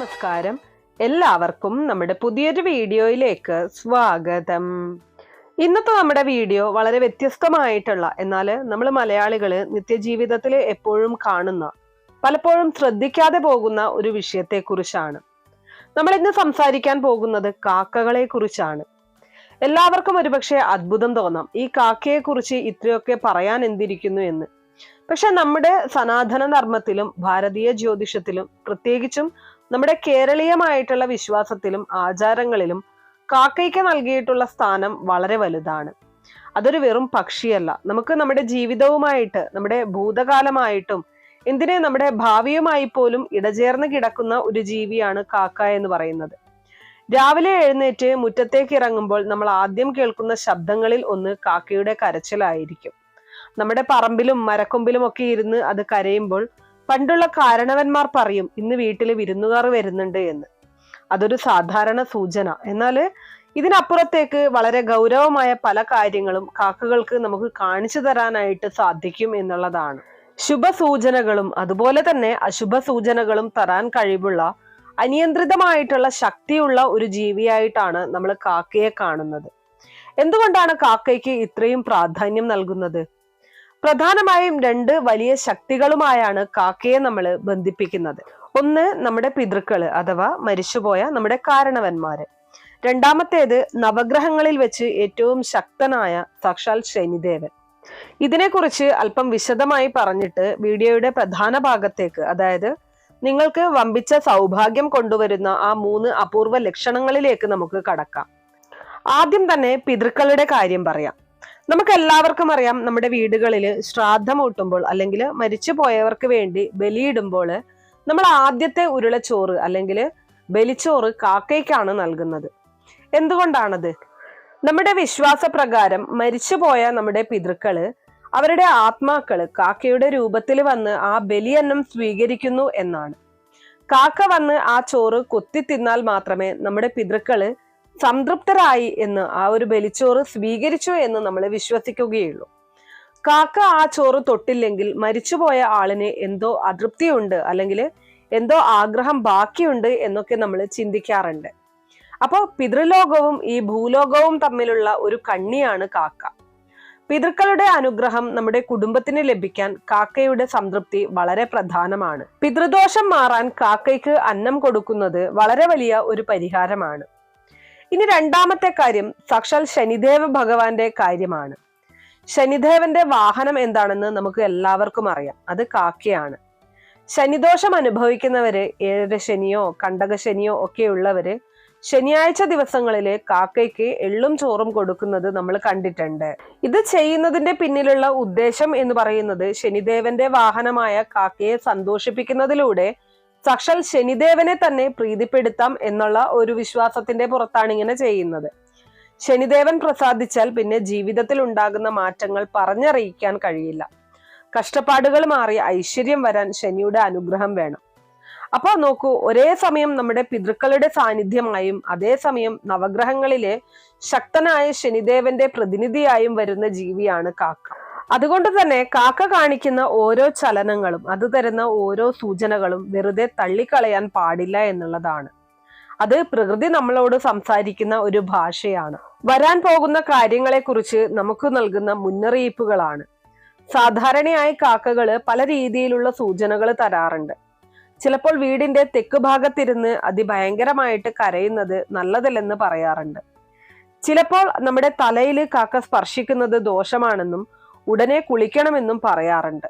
നമസ്കാരം. എല്ലാവർക്കും നമ്മുടെ പുതിയൊരു വീഡിയോയിലേക്ക് സ്വാഗതം. ഇന്നത്തെ നമ്മുടെ വീഡിയോ വളരെ വ്യത്യസ്തമായിട്ടുള്ള എന്നാൽ നമ്മൾ മലയാളികൾ നിത്യജീവിതത്തിൽ എപ്പോഴും കാണുന്ന പലപ്പോഴും ശ്രദ്ധിക്കാതെ പോകുന്ന ഒരു വിഷയത്തെക്കുറിച്ചാണ്. നമ്മൾ ഇന്ന് സംസാരിക്കാൻ പോകുന്നത് കാക്കകളെ കുറിച്ചാണ് എല്ലാവർക്കും ഒരുപക്ഷെ അത്ഭുതം തോന്നാം ഈ കാക്കയെ കുറിച്ച് ഇത്രയൊക്കെ പറയാൻ എന്തിരിക്കുന്നു എന്ന്. പക്ഷെ നമ്മുടെ സനാതന ധർമ്മത്തിലും ഭാരതീയ ജ്യോതിഷത്തിലും പ്രത്യേകിച്ചും നമ്മുടെ കേരളീയമായിട്ടുള്ള വിശ്വാസത്തിലും ആചാരങ്ങളിലും കാക്കയ്ക്ക് നൽകിയിട്ടുള്ള സ്ഥാനം വളരെ വലുതാണ്. അതൊരു വെറും പക്ഷിയല്ല. നമുക്ക് നമ്മുടെ ജീവിതവുമായിട്ട് നമ്മുടെ ഭൂതകാലമായിട്ടും എന്തിനെ നമ്മുടെ ഭാവിയുമായി പോലും ഇടചേർന്ന് കിടക്കുന്ന ഒരു ജീവിയാണ് കാക്ക എന്ന് പറയുന്നത്. രാവിലെ എഴുന്നേറ്റ് മുറ്റത്തേക്ക് ഇറങ്ങുമ്പോൾ നമ്മൾ ആദ്യം കേൾക്കുന്ന ശബ്ദങ്ങളിൽ ഒന്ന് കാക്കയുടെ കരച്ചിലായിരിക്കും. നമ്മുടെ പറമ്പിലും മരക്കൊമ്പിലും ഒക്കെ ഇരുന്ന് അത് കരയുമ്പോൾ പണ്ടുള്ള കാരണവന്മാർ പറയും ഇന്ന് വീട്ടിൽ വിരുന്നുകാർ വരുന്നുണ്ട് എന്ന്. അതൊരു സാധാരണ സൂചന. എന്നാൽ ഇതിനപ്പുറത്തേക്ക് വളരെ ഗൗരവമായ പല കാര്യങ്ങളും കാക്കകൾക്ക് നമുക്ക് കാണിച്ചു തരാനായിട്ട് സാധിക്കും എന്നുള്ളതാണ്. ശുഭസൂചനകളും അതുപോലെ തന്നെ അശുഭ സൂചനകളും തരാൻ കഴിവുള്ള അനിയന്ത്രിതമായിട്ടുള്ള ശക്തിയുള്ള ഒരു ജീവിയായിട്ടാണ് നമ്മൾ കാക്കയെ കാണുന്നത്. എന്തുകൊണ്ടാണ് കാക്കയ്ക്ക് ഇത്രയും പ്രാധാന്യം നൽകുന്നത്? പ്രധാനമായും രണ്ട് വലിയ ശക്തികളുമായാണ് കാക്കയെ നമ്മൾ ബന്ധിപ്പിക്കുന്നത്. ഒന്ന് നമ്മുടെ പിതൃക്കൾ അഥവാ മരിച്ചുപോയ നമ്മുടെ കാരണവന്മാര്. രണ്ടാമത്തേത് നവഗ്രഹങ്ങളിൽ വെച്ച് ഏറ്റവും ശക്തനായ സാക്ഷാൽ ശനിദേവൻ. ഇതിനെക്കുറിച്ച് അല്പം വിശദമായി പറഞ്ഞിട്ട് വീഡിയോയുടെ പ്രധാന ഭാഗത്തേക്ക് അതായത് നിങ്ങൾക്ക് വമ്പിച്ച സൗഭാഗ്യം കൊണ്ടുവരുന്ന ആ മൂന്ന് അപൂർവ ലക്ഷണങ്ങളിലേക്ക് നമുക്ക് കടക്കാം. ആദ്യം തന്നെ പിതൃക്കളുടെ കാര്യം പറയാം. നമുക്ക് എല്ലാവർക്കും അറിയാം നമ്മുടെ വീടുകളിൽ ശ്രാദ്ധം ഊട്ടുമ്പോൾ അല്ലെങ്കിൽ മരിച്ചു പോയവർക്ക് വേണ്ടി ബലിയിടുമ്പോൾ നമ്മൾ ആദ്യത്തെ ഉരുളച്ചോറ് അല്ലെങ്കിൽ ബലിച്ചോറ് കാക്കയ്ക്കാണ് നൽകുന്നത്. എന്തുകൊണ്ടാണത്? നമ്മുടെ വിശ്വാസ പ്രകാരം മരിച്ചുപോയ നമ്മുടെ പിതൃക്കൾ അവരുടെ ആത്മാക്കൾ കാക്കയുടെ രൂപത്തിൽ വന്ന് ആ ബലിയന്നം സ്വീകരിക്കുന്നു എന്നാണ്. കാക്ക വന്ന് ആ ചോറ് കൊത്തി തിന്നാൽ മാത്രമേ നമ്മുടെ പിതൃക്കൾ സംതൃപ്തരായി എന്ന് ആ ഒരു ബലിച്ചോറ് സ്വീകരിച്ചു എന്ന് നമ്മൾ വിശ്വസിക്കുകയുള്ളൂ. കാക്ക ആ ചോറ് തൊട്ടില്ലെങ്കിൽ മരിച്ചുപോയ ആളിന് എന്തോ അതൃപ്തിയുണ്ട് അല്ലെങ്കിൽ എന്തോ ആഗ്രഹം ബാക്കിയുണ്ട് എന്നൊക്കെ നമ്മൾ ചിന്തിക്കാറുണ്ട്. അപ്പോൾ പിതൃലോകവും ഈ ഭൂലോകവും തമ്മിലുള്ള ഒരു കണ്ണിയാണ് കാക്ക. പിതൃക്കളുടെ അനുഗ്രഹം നമ്മുടെ കുടുംബത്തിന് ലഭിക്കാൻ കാക്കയുടെ സംതൃപ്തി വളരെ പ്രധാനമാണ്. പിതൃദോഷം മാറാൻ കാക്കയ്ക്ക് അന്നം കൊടുക്കുന്നത് വളരെ വലിയ ഒരു പരിഹാരമാണ്. ഇനി രണ്ടാമത്തെ കാര്യം സാക്ഷാൽ ശനിദേവ ഭഗവാന്റെ കാര്യമാണ്. ശനിദേവന്റെ വാഹനം എന്താണെന്ന് നമുക്ക് എല്ലാവർക്കും അറിയാം. അത് കാക്കയാണ്. ശനിദോഷം അനുഭവിക്കുന്നവര് ഏഴര ശനിയോ കണ്ടക ശനിയോ ഒക്കെ ഉള്ളവര് ശനിയാഴ്ച ദിവസങ്ങളിൽ കാക്കയ്ക്ക് എള്ളും ചോറും കൊടുക്കുന്നത് നമ്മൾ കണ്ടിട്ടുണ്ട്. ഇത് ചെയ്യുന്നതിന്റെ പിന്നിലുള്ള ഉദ്ദേശം എന്ന് പറയുന്നത് ശനിദേവന്റെ വാഹനമായ കാക്കയെ സന്തോഷിപ്പിക്കുന്നതിലൂടെ സാക്ഷാൽ ശനിദേവനെ തന്നെ പ്രീതിപ്പെടുത്താം എന്നുള്ള ഒരു വിശ്വാസത്തിന്റെ പുറത്താണ് ഇങ്ങനെ ചെയ്യുന്നത്. ശനിദേവൻ പ്രസാദിച്ചാൽ പിന്നെ ജീവിതത്തിൽ ഉണ്ടാകുന്ന മാറ്റങ്ങൾ പറഞ്ഞറിയിക്കാൻ കഴിയില്ല. കഷ്ടപ്പാടുകൾ മാറി ഐശ്വര്യം വരാൻ ശനിയുടെ അനുഗ്രഹം വേണം. അപ്പോൾ നോക്കൂ ഒരേ സമയം നമ്മുടെ പിതൃക്കളുടെ സാന്നിധ്യമായും അതേസമയം നവഗ്രഹങ്ങളിലെ ശക്തനായ ശനിദേവന്റെ പ്രതിനിധിയായും വരുന്ന ജീവിയാണ് കാക്ക. അതുകൊണ്ട് തന്നെ കാക്ക കാണിക്കുന്ന ഓരോ ചലനങ്ങളും അത് തരുന്ന ഓരോ സൂചനകളും വെറുതെ തള്ളിക്കളയാൻ പാടില്ല എന്നുള്ളതാണ്. അത് പ്രകൃതി നമ്മളോട് സംസാരിക്കുന്ന ഒരു ഭാഷയാണ്. വരാൻ പോകുന്ന കാര്യങ്ങളെക്കുറിച്ച് നമുക്ക് നൽകുന്ന മുന്നറിയിപ്പുകളാണ്. സാധാരണയായി കാക്കകൾ പല രീതിയിലുള്ള സൂചനകൾ തരാറുണ്ട്. ചിലപ്പോൾ വീടിന്റെ തെക്ക് ഭാഗത്തിരുന്ന് അതിഭയങ്കരമായിട്ട് കരയുന്നത് നല്ലതല്ലെന്ന് പറയാറുണ്ട്. ചിലപ്പോൾ നമ്മുടെ തലയിൽ കാക്ക സ്പർശിക്കുന്നത് ദോഷമാണെന്നും ഉടനെ കുളിക്കണമെന്നും പറയാറുണ്ട്.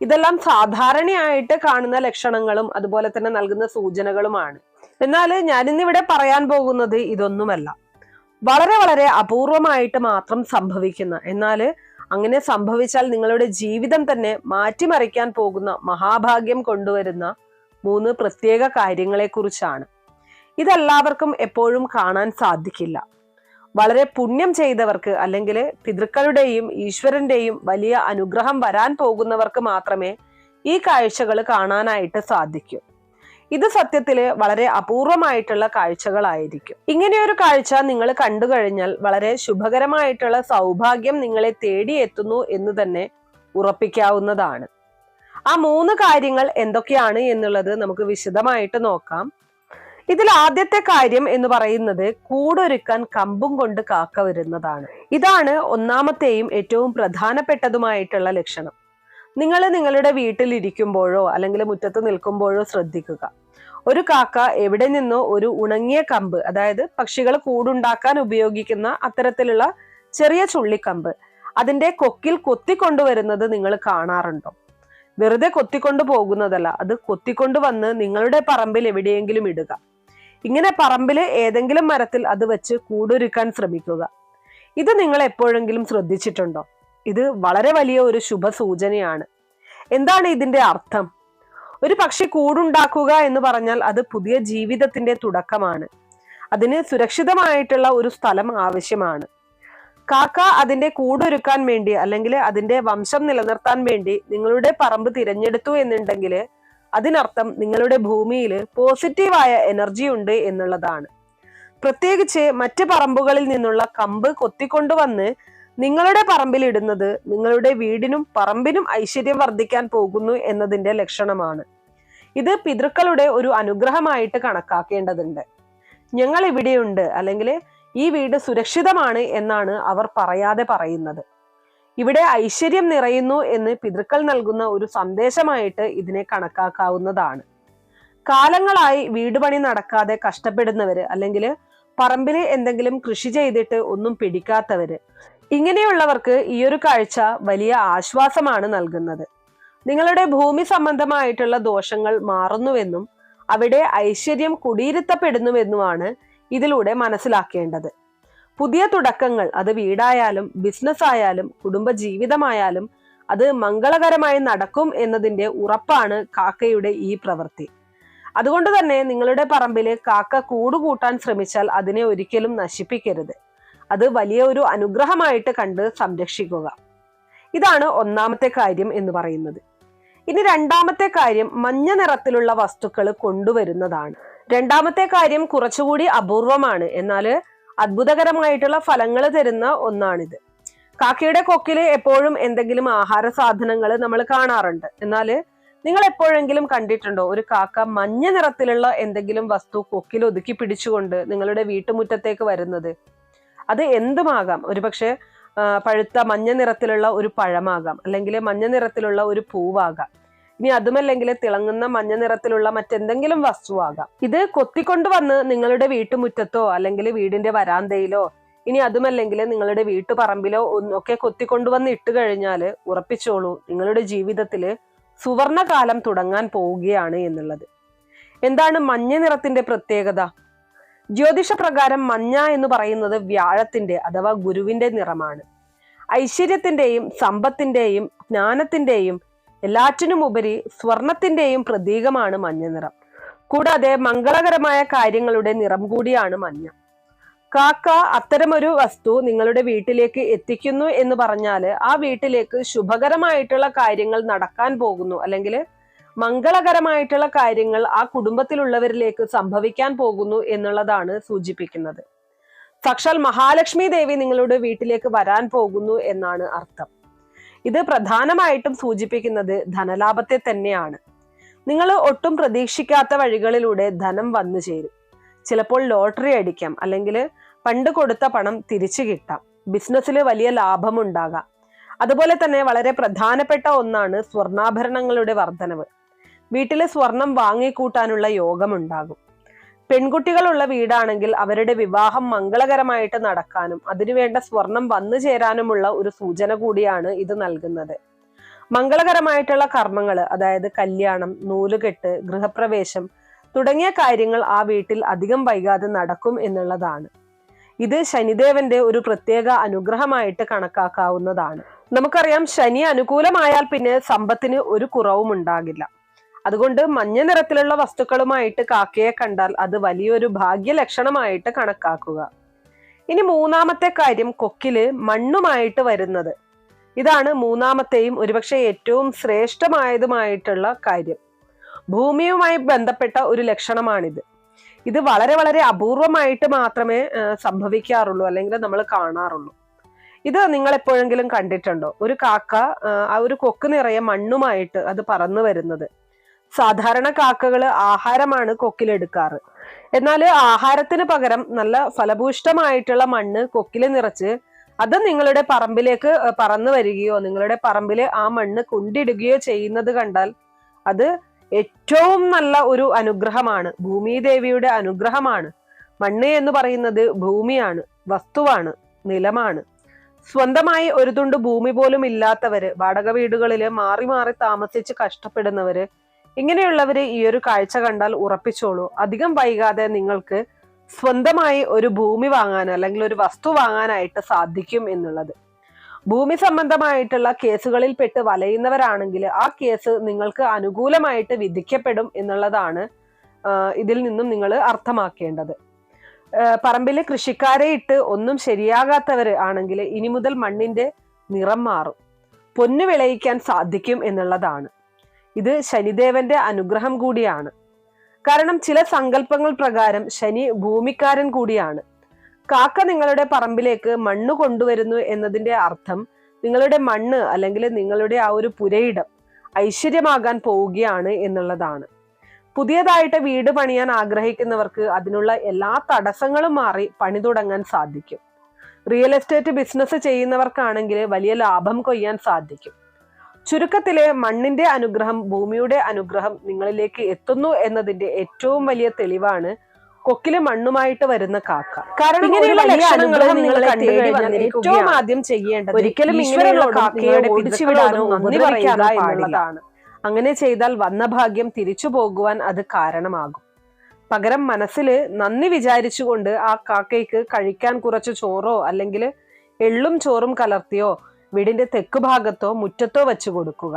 ഇതെല്ലാം സാധാരണയായിട്ട് കാണുന്ന ലക്ഷണങ്ങളും അതുപോലെ തന്നെ നൽകുന്ന സൂചനകളുമാണ്. എന്നാൽ ഞാനിന്നിവിടെ പറയാൻ പോകുന്നത് ഇതൊന്നുമല്ല. വളരെ വളരെ അപൂർവമായിട്ട് മാത്രം സംഭവിക്കുന്ന എന്നാൽ അങ്ങനെ സംഭവിച്ചാൽ നിങ്ങളുടെ ജീവിതം തന്നെ മാറ്റിമറിക്കാൻ പോകുന്ന മഹാഭാഗ്യം കൊണ്ടുവരുന്ന മൂന്ന് പ്രത്യേക കാര്യങ്ങളെക്കുറിച്ചാണ്. ഇതെല്ലാവർക്കും എപ്പോഴും കാണാൻ സാധിക്കില്ല. വളരെ പുണ്യം ചെയ്തവർക്ക് അല്ലെങ്കിൽ പിതൃക്കളുടെയും ഈശ്വരന്റെയും വലിയ അനുഗ്രഹം വരാൻ പോകുന്നവർക്ക് മാത്രമേ ഈ കാഴ്ചകൾ കാണാനായിട്ട് സാധിക്കൂ. ഇത് സത്യത്തിൽ വളരെ അപൂർവമായിട്ടുള്ള കാഴ്ചകളായിരിക്കും. ഇങ്ങനെയൊരു കാഴ്ച നിങ്ങൾ കണ്ടു കഴിഞ്ഞാൽ വളരെ ശുഭകരമായിട്ടുള്ള സൗഭാഗ്യം നിങ്ങളെ തേടിയെത്തുന്നു എന്ന് തന്നെ ഉറപ്പിക്കാവുന്നതാണ്. ആ മൂന്ന് കാര്യങ്ങൾ എന്തൊക്കെയാണ് എന്നുള്ളത് നമുക്ക് വിശദമായിട്ട് നോക്കാം. ഇതിൽ ആദ്യത്തെ കാര്യം എന്ന് പറയുന്നത് കൂടൊരുക്കാൻ കമ്പും കൊണ്ട് കാക്ക വരുന്നതാണ്. ഇതാണ് ഒന്നാമത്തെയും ഏറ്റവും പ്രധാനപ്പെട്ടതുമായിട്ടുള്ള ലക്ഷണം. നിങ്ങൾ നിങ്ങളുടെ വീട്ടിൽ ഇരിക്കുമ്പോഴോ അല്ലെങ്കിൽ മുറ്റത്ത് നിൽക്കുമ്പോഴോ ശ്രദ്ധിക്കുക. ഒരു കാക്ക എവിടെ നിന്നോ ഒരു ഉണങ്ങിയ കമ്പ് അതായത് പക്ഷികൾ കൂടുണ്ടാക്കാൻ ഉപയോഗിക്കുന്ന അത്തരത്തിലുള്ള ചെറിയ ചുള്ളിക്കമ്പ് അതിന്റെ കൊക്കിൽ കൊത്തിക്കൊണ്ടുവരുന്നത് നിങ്ങൾ കാണാറുണ്ടോ? വെറുതെ കൊത്തിക്കൊണ്ടു പോകുന്നതല്ല അത് കൊത്തിക്കൊണ്ടു വന്ന് നിങ്ങളുടെ പറമ്പിൽ എവിടെയെങ്കിലും ഇടുക. ഇങ്ങനെ പറമ്പിൽ ഏതെങ്കിലും മരത്തിൽ അത് വെച്ച് കൂടൊരുക്കാൻ ശ്രമിക്കുക. ഇത് നിങ്ങൾ എപ്പോഴെങ്കിലും ശ്രദ്ധിച്ചിട്ടുണ്ടോ? ഇത് വളരെ വലിയ ഒരു ശുഭ സൂചനയാണ് എന്താണ് ഇതിന്റെ അർത്ഥം? ഒരു പക്ഷി കൂടുണ്ടാക്കുക എന്ന് പറഞ്ഞാൽ അത് പുതിയ ജീവിതത്തിന്റെ തുടക്കമാണ്. അതിന് സുരക്ഷിതമായിട്ടുള്ള ഒരു സ്ഥലം ആവശ്യമാണ്. കാക്ക അതിന്റെ കൂടൊരുക്കാൻ വേണ്ടി അല്ലെങ്കിൽ അതിന്റെ വംശം നിലനിർത്താൻ വേണ്ടി നിങ്ങളുടെ പറമ്പ് തിരഞ്ഞെടുത്തു എന്നുണ്ടെങ്കിൽ അതിനർത്ഥം നിങ്ങളുടെ ഭൂമിയിൽ പോസിറ്റീവായ എനർജി ഉണ്ട് എന്നുള്ളതാണ്. പ്രത്യേകിച്ച് മറ്റ് പറമ്പുകളിൽ നിന്നുള്ള കമ്പ് കൊത്തിക്കൊണ്ടുവന്ന് നിങ്ങളുടെ പറമ്പിൽ ഇടുന്നത് നിങ്ങളുടെ വീടിനും പറമ്പിനും ഐശ്വര്യം വർദ്ധിക്കാൻ പോകുന്നു എന്നതിന്റെ ലക്ഷണമാണ്. ഇത് പിതൃക്കളുടെ ഒരു അനുഗ്രഹമായിട്ട് കണക്കാക്കേണ്ടതുണ്ട്. ഞങ്ങൾ ഇവിടെയുണ്ട് അല്ലെങ്കിൽ ഈ വീട് സുരക്ഷിതമാണ് എന്നാണ് അവർ പറയാതെ പറയുന്നത്. ഇവിടെ ഐശ്വര്യം നിറയുന്നു എന്ന് പിതൃക്കൾ നൽകുന്ന ഒരു സന്ദേശമായിട്ട് ഇതിനെ കണക്കാക്കാവുന്നതാണ്. കാലങ്ങളായി വീട് പണി നടക്കാതെ കഷ്ടപ്പെടുന്നവര് അല്ലെങ്കിൽ പറമ്പിൽ എന്തെങ്കിലും കൃഷി ചെയ്തിട്ട് ഒന്നും പിടിക്കാത്തവര് ഇങ്ങനെയുള്ളവർക്ക് ഈ ഒരു കാഴ്ച വലിയ ആശ്വാസമാണ് നൽകുന്നത്. നിങ്ങളുടെ ഭൂമി സംബന്ധമായിട്ടുള്ള ദോഷങ്ങൾ മാറുന്നുവെന്നും അവിടെ ഐശ്വര്യം കുടിയിരുത്തപ്പെടുന്നുവെന്നുമാണ് ഇതിലൂടെ മനസ്സിലാക്കേണ്ടത്. പുതിയ തുടക്കങ്ങൾ അത് വീടായാലും ബിസിനസ് ആയാലും കുടുംബ ജീവിതമായാലും അത് മംഗളകരമായി നടക്കും എന്നതിന്റെ ഉറപ്പാണ് കാക്കയുടെ ഈ പ്രവൃത്തി. അതുകൊണ്ട് തന്നെ നിങ്ങളുടെ പറമ്പിൽ കാക്ക കൂടുകൂട്ടാൻ ശ്രമിച്ചാൽ അതിനെ ഒരിക്കലും നശിപ്പിക്കരുത്. അത് വലിയ ഒരു അനുഗ്രഹമായിട്ട് കണ്ട് സംരക്ഷിക്കുക. ഇതാണ് ഒന്നാമത്തെ കാര്യം എന്ന് പറയുന്നത്. ഇനി രണ്ടാമത്തെ കാര്യം മഞ്ഞ നിറത്തിലുള്ള വസ്തുക്കൾ കൊണ്ടുവരുന്നതാണ്. രണ്ടാമത്തെ കാര്യം കുറച്ചുകൂടി അപൂർവമാണ്. എന്നാൽ അത്ഭുതകരമായിട്ടുള്ള ഫലങ്ങൾ തരുന്ന ഒന്നാണിത്. കാക്കയുടെ കൊക്കിൽ എപ്പോഴും എന്തെങ്കിലും ആഹാര സാധനങ്ങൾ നമ്മൾ കാണാറുണ്ട്. എന്നാൽ നിങ്ങൾ എപ്പോഴെങ്കിലും കണ്ടിട്ടുണ്ടോ? ഒരു കാക്ക മഞ്ഞ നിറത്തിലുള്ള എന്തെങ്കിലും വസ്തു കൊക്കിൽ ഒതുക്കി പിടിച്ചുകൊണ്ട് നിങ്ങളുടെ വീട്ടുമുറ്റത്തേക്ക് വരുന്നത്. അത് എന്തുമാകാം? ഒരുപക്ഷെ പഴുത്ത മഞ്ഞ നിറത്തിലുള്ള ഒരു പഴമാകാം. അല്ലെങ്കിൽ മഞ്ഞ നിറത്തിലുള്ള ഒരു പൂവാകാം. ഇനി അതുമല്ലെങ്കിൽ തിളങ്ങുന്ന മഞ്ഞ നിറത്തിലുള്ള മറ്റെന്തെങ്കിലും വസ്തുവാകാം. ഇത് കൊത്തിക്കൊണ്ടുവന്ന് നിങ്ങളുടെ വീട്ടുമുറ്റത്തോ അല്ലെങ്കിൽ വീടിന്റെ വരാന്തയിലോ ഇനി അതുമല്ലെങ്കിൽ നിങ്ങളുടെ വീട്ടുപറമ്പിലോ ഒക്കെ കൊത്തിക്കൊണ്ടുവന്ന് ഇട്ട് കഴിഞ്ഞാൽ ഉറപ്പിച്ചോളൂ നിങ്ങളുടെ ജീവിതത്തിൽ സുവർണകാലം തുടങ്ങാൻ പോവുകയാണ് എന്നുള്ളത്. എന്താണ് മഞ്ഞ നിറത്തിന്റെ പ്രത്യേകത? ജ്യോതിഷ പ്രകാരം മഞ്ഞ എന്ന് പറയുന്നത് വ്യാഴത്തിന്റെ അഥവാ ഗുരുവിന്റെ നിറമാണ്. ഐശ്വര്യത്തിന്റെയും സമ്പത്തിന്റെയും ജ്ഞാനത്തിന്റെയും എല്ലാറ്റിനുമുപരി സ്വർണത്തിന്റെയും പ്രതീകമാണ് മഞ്ഞ നിറം. കൂടാതെ മംഗളകരമായ കാര്യങ്ങളുടെ നിറം കൂടിയാണ് മഞ്ഞ. കാക്ക അത്തരമൊരു വസ്തു നിങ്ങളുടെ വീട്ടിലേക്ക് എത്തിക്കുന്നു എന്ന് പറഞ്ഞാൽ ആ വീട്ടിലേക്ക് ശുഭകരമായിട്ടുള്ള കാര്യങ്ങൾ നടക്കാൻ പോകുന്നു. അല്ലെങ്കിൽ മംഗളകരമായിട്ടുള്ള കാര്യങ്ങൾ ആ കുടുംബത്തിലുള്ളവരിലേക്ക് സംഭവിക്കാൻ പോകുന്നു എന്നുള്ളതാണ് സൂചിപ്പിക്കുന്നത്. സാക്ഷാൽ മഹാലക്ഷ്മി ദേവി നിങ്ങളുടെ വീട്ടിലേക്ക് വരാൻ പോകുന്നു എന്നാണ് അർത്ഥം. ഇത് പ്രധാനമായിട്ടും സൂചിപ്പിക്കുന്നത് ധനലാഭത്തെ തന്നെയാണ്. നിങ്ങൾ ഒട്ടും പ്രതീക്ഷിക്കാത്ത വഴികളിലൂടെ ധനം വന്നു ചേരും. ചിലപ്പോൾ ലോട്ടറി അടിക്കാം അല്ലെങ്കിൽ പണ്ട് കൊടുത്ത പണം തിരിച്ചു കിട്ടാം. ബിസിനസ്സിൽ വലിയ ലാഭമുണ്ടാകാം അതുപോലെ തന്നെ വളരെ പ്രധാനപ്പെട്ട ഒന്നാണ് സ്വർണാഭരണങ്ങളുടെ വർധനവ്. വീട്ടിലെ സ്വർണം വാങ്ങിക്കൂട്ടാനുള്ള യോഗമുണ്ടാകും പെൺകുട്ടികളുള്ള വീടാണെങ്കിൽ അവരുടെ വിവാഹം മംഗളകരമായിട്ട് നടക്കാനും അതിനുവേണ്ട സ്വർണം വന്നു ചേരാനുമുള്ള ഒരു സൂചന കൂടിയാണ് ഇത് നൽകുന്നത്. മംഗളകരമായിട്ടുള്ള കർമ്മങ്ങൾ അതായത് കല്യാണം നൂലുകെട്ട് ഗൃഹപ്രവേശം തുടങ്ങിയ കാര്യങ്ങൾ ആ വീട്ടിൽ അധികം വൈകാതെ നടക്കും എന്നുള്ളതാണ്. ഇത് ശനിദേവന്റെ ഒരു പ്രത്യേക അനുഗ്രഹമായിട്ട് കണക്കാക്കാവുന്നതാണ്. നമുക്കറിയാം ശനി അനുകൂലമായാൽ പിന്നെ സമ്പത്തിന് ഒരു കുറവും ഉണ്ടാകില്ല അതുകൊണ്ട് മഞ്ഞ നിറത്തിലുള്ള വസ്തുക്കളുമായിട്ട് കാക്കയെ കണ്ടാൽ അത് വലിയൊരു ഭാഗ്യലക്ഷണമായിട്ട് കണക്കാക്കുക. ഇനി മൂന്നാമത്തെ കാര്യം കൊക്കിൽ മണ്ണുമായിട്ട് വരുന്നത്. ഇതാണ് മൂന്നാമത്തെയും ഒരുപക്ഷെ ഏറ്റവും ശ്രേഷ്ഠമായതുമായിട്ടുള്ള കാര്യം. ഭൂമിയുമായി ബന്ധപ്പെട്ട ഒരു ലക്ഷണമാണിത്. ഇത് വളരെ വളരെ അപൂർവമായിട്ട് മാത്രമേ സംഭവിക്കാറുള്ളൂ അല്ലെങ്കിൽ നമ്മൾ കാണാറുള്ളൂ. ഇത് നിങ്ങൾ എപ്പോഴെങ്കിലും കണ്ടിട്ടുണ്ടോ? ഒരു കാക്ക ആ ഒരു കൊക്ക് നിറയെ മണ്ണുമായിട്ട് അത് പറന്നു വരുന്നത്. സാധാരണ കാക്കകൾ ആഹാരമാണ് കൊക്കിലെടുക്കാറ്. എന്നാൽ ആഹാരത്തിന് പകരം നല്ല ഫലഭൂഷ്ടമായിട്ടുള്ള മണ്ണ് കൊക്കിൽ നിറച്ച് അത് നിങ്ങളുടെ പറമ്പിലേക്ക് പറന്നു വരികയോ നിങ്ങളുടെ പറമ്പിൽ ആ മണ്ണ് കൊണ്ടിടുകയോ ചെയ്യുന്നത് കണ്ടാൽ അത് ഏറ്റവും നല്ല ഒരു അനുഗ്രഹമാണ്. ഭൂമിദേവിയുടെ അനുഗ്രഹമാണ്. മണ്ണ് എന്ന് പറയുന്നത് ഭൂമിയാണ് വസ്തുവാണ് നിലമാണ്. സ്വന്തമായി ഒരു തുണ്ട് ഭൂമി പോലും ഇല്ലാത്തവര് വാടക വീടുകളിൽ മാറി മാറി താമസിച്ച് കഷ്ടപ്പെടുന്നവര് ഇങ്ങനെയുള്ളവര് ഈ ഒരു കാഴ്ച കണ്ടാൽ ഉറപ്പിച്ചോളൂ. അധികം വൈകാതെ നിങ്ങൾക്ക് സ്വന്തമായി ഒരു ഭൂമി വാങ്ങാൻ അല്ലെങ്കിൽ ഒരു വസ്തു വാങ്ങാനായിട്ട് സാധിക്കും എന്നുള്ളത്. ഭൂമി സംബന്ധമായിട്ടുള്ള കേസുകളിൽ പെട്ട് വലയുന്നവരാണെങ്കിൽ ആ കേസ് നിങ്ങൾക്ക് അനുകൂലമായിട്ട് വിധിക്കപ്പെടും എന്നുള്ളതാണ് ഇതിൽ നിന്നും നിങ്ങൾ അർത്ഥമാക്കേണ്ടത്. പറമ്പിൽ കൃഷിക്കാരെ ഇട്ട് ഒന്നും ശരിയാകാത്തവർ ആണെങ്കിൽ ഇനി മുതൽ മണ്ണിന്റെ നിറം മാറും. പൊന്നു വിളയിക്കാൻ സാധിക്കും എന്നുള്ളതാണ്. ഇത് ശനിദേവന്റെ അനുഗ്രഹം കൂടിയാണ്. കാരണം ചില സങ്കല്പങ്ങൾ പ്രകാരം ശനി ഭൂമിക്കാരൻ കൂടിയാണ്. കാക്ക നിങ്ങളുടെ പറമ്പിലേക്ക് മണ്ണ് കൊണ്ടുവരുന്നു എന്നതിന്റെ അർത്ഥം നിങ്ങളുടെ മണ്ണ് അല്ലെങ്കിൽ നിങ്ങളുടെ ആ ഒരു പുരയിടം ഐശ്വര്യമാകാൻ പോവുകയാണ് എന്നുള്ളതാണ്. പുതിയതായിട്ട് വീട് പണിയാൻ ആഗ്രഹിക്കുന്നവർക്ക് അതിനുള്ള എല്ലാ തടസ്സങ്ങളും മാറി പണി തുടങ്ങാൻ സാധിക്കും. റിയൽ എസ്റ്റേറ്റ് ബിസിനസ് ചെയ്യുന്നവർക്കാണെങ്കിൽ വലിയ ലാഭം കൊയ്യാൻ സാധിക്കും. ചുരുക്കത്തിൽ മണ്ണിന്റെ അനുഗ്രഹം ഭൂമിയുടെ അനുഗ്രഹം നിങ്ങളിലേക്ക് എത്തുന്നു എന്നതിന്റെ ഏറ്റവും വലിയ തെളിവാണ് കൊക്കിലെ മണ്ണുമായിട്ട് വരുന്ന കാക്ക കാരണം ഇങ്ങനെയുള്ള അനുഗ്രഹം നിങ്ങൾ. ഏറ്റവും ആദ്യം ചെയ്യേണ്ടത് ഒരിക്കലും ഇങ്ങനെയുള്ള കാക്കയെ നിങ്ങളുടെ ഓടിച്ചു വിടാനോ പിതൃക്കളോടും നന്ദി. എന്നുള്ളതാണ് അങ്ങനെ ചെയ്താൽ വന്ന ഭാഗ്യം തിരിച്ചു പോകുവാൻ അത് കാരണമാകും പകരം മനസ്സിൽ നന്ദി വിചാരിച്ചുകൊണ്ട് ആ കാക്കയ്ക്ക് കഴിക്കാൻ കുറച്ച് ചോറോ അല്ലെങ്കിൽ എള്ളും ചോറും കലർത്തിയോ വീടിന്റെ തെക്ക് ഭാഗത്തോ മുറ്റത്തോ വെച്ച് കൊടുക്കുക.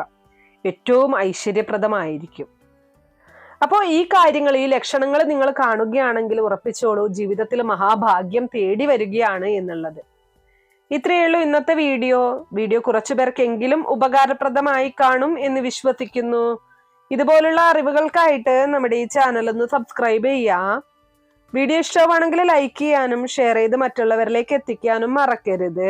ഏറ്റവും ഐശ്വര്യപ്രദമായിരിക്കും. അപ്പോൾ ഈ കാര്യങ്ങൾ ഈ ലക്ഷണങ്ങൾ നിങ്ങൾ കാണുകയാണെങ്കിൽ ഉറപ്പിച്ചോളൂ ജീവിതത്തിൽ മഹാഭാഗ്യം തേടി വരികയാണ് എന്നുള്ളത്. ഇത്രയേ ഉള്ളൂ ഇന്നത്തെ വീഡിയോ. വീഡിയോ കുറച്ചു പേർക്കെങ്കിലും ഉപകാരപ്രദമായി കാണും എന്ന് വിശ്വസിക്കുന്നു. ഇതുപോലുള്ള അറിവുകൾക്കായിട്ട് നമ്മുടെ ഈ ചാനൽ ഒന്ന് സബ്സ്ക്രൈബ് ചെയ്യാം വീഡിയോ ഇഷ്ടമാണെങ്കിൽ ലൈക്ക് ചെയ്യാനും ഷെയർ ചെയ്ത് മറ്റുള്ളവരിലേക്ക് എത്തിക്കാനും മറക്കരുത്.